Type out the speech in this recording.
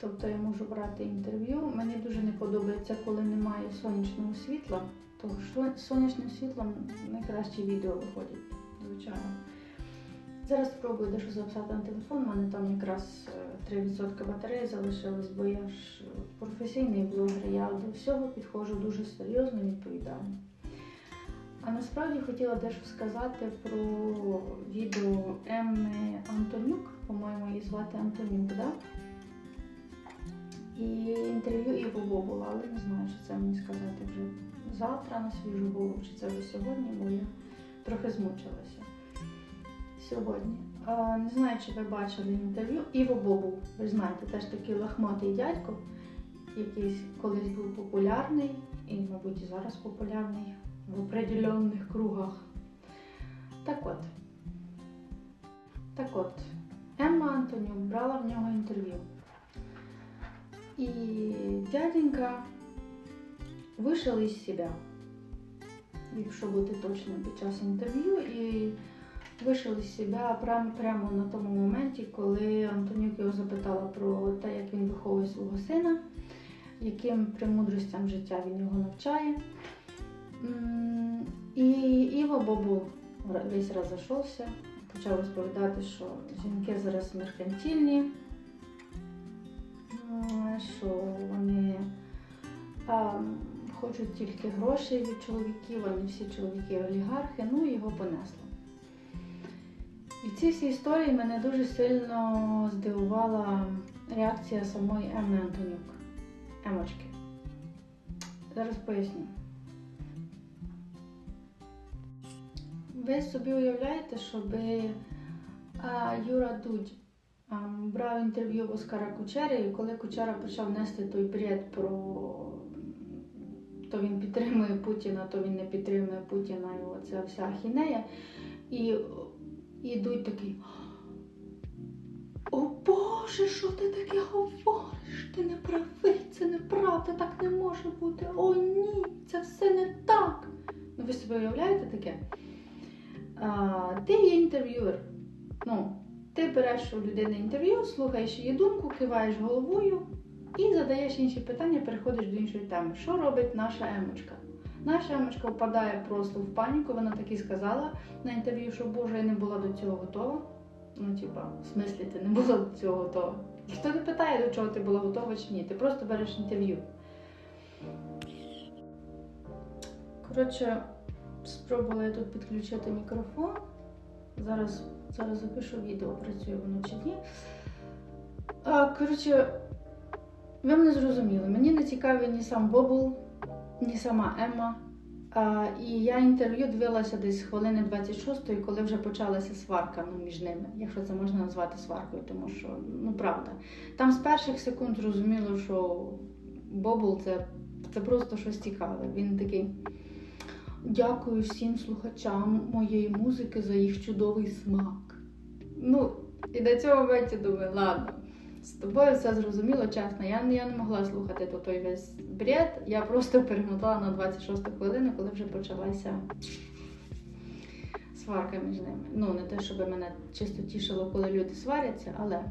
Тобто я можу брати інтерв'ю. Мені дуже не подобається, коли немає сонячного світла, тому що сонячним світлом найкращі відео виходять, звичайно. Зараз спробую дещо записати на телефон. У мене там якраз е, 3% батареї залишилось, бо я ж професійний блогер, я до всього підходжу дуже серйозно і відповідально. А насправді хотіла дещо сказати про відео Емми Антонюк, по-моєму, її звати Антонюк, да? І інтерв'ю Іво Бобула, але не знаю, чи це мені сказати вже завтра на свіжу голову, чи це вже сьогодні, бо я трохи змучилася сьогодні. А, не знаю, чи ви бачили інтерв'ю. Іво Бобул, ви знаєте, теж такий лахматий дядько, який колись був популярний і, мабуть, і зараз популярний в определенних кругах. Так от. Так от, Емма Антонюк брала в нього інтерв'ю. І дяденька вийшов із себе, якщо бути точним під час інтерв'ю, і вийшов із себе прямо, прямо на тому моменті, коли Антонюк його запитала про те, як він виховує свого сина, яким премудростям життя він його навчає. І Іво Бобу весь розійшовся, почав розповідати, що жінки зараз меркантильні, що вони а, хочуть тільки грошей від чоловіків, не всі чоловіки олігархи, ну і його понесло. І в цій всій історії мене дуже сильно здивувала реакція самої Емми Антонюк. Емочки. Зараз поясню. Ви собі уявляєте, щоб Юра Дудь брав інтерв'ю в Оскара Кучери, і коли Кучера почав нести той бред про то він підтримує Путіна, то він не підтримує Путіна, і оця вся ахінея. І, і Дудь такий. О Боже, що ти таке говориш? Ти не правий, це неправда, так не може бути. О, ні, це все не так. Ну, ви собі уявляєте таке? А, ти є інтерв'юер. Ну, ти береш у людини інтерв'ю, слухаєш її думку, киваєш головою і задаєш інші питання, переходиш до іншої теми. Що робить наша емочка? Наша емочка впадає просто в паніку. Вона так і сказала на інтерв'ю, що Боже, я не була до цього готова. Ну, типа, в смислі, ти не була до цього готова. Ніхто не питає, до чого ти була готова чи ні. Ти просто береш інтерв'ю. Коротше, спробувала я тут підключити мікрофон. Зараз, зараз запишу відео, працює воно чи ні. А, коротше, ви мене зрозуміли. Мені не цікаві ні сам Бобул, ні сама Емма. А, і я інтерв'ю дивилася десь хвилини 26-ї, коли вже почалася сварка ну, між ними, якщо це можна назвати сваркою, тому що, ну правда. Там з перших секунд зрозуміло, що Бобул це, це просто щось цікаве. Він такий. Дякую всім слухачам моєї музики за їх чудовий смак. Ну, і до цього моменті думаю, ладно, з тобою все зрозуміло, чесно. Я, я не могла слухати то той весь бред. Я просто перемотала на 26 хвилину, коли вже почалася сварка між ними. Ну, не те, щоб мене чисто тішило, коли люди сваряться, але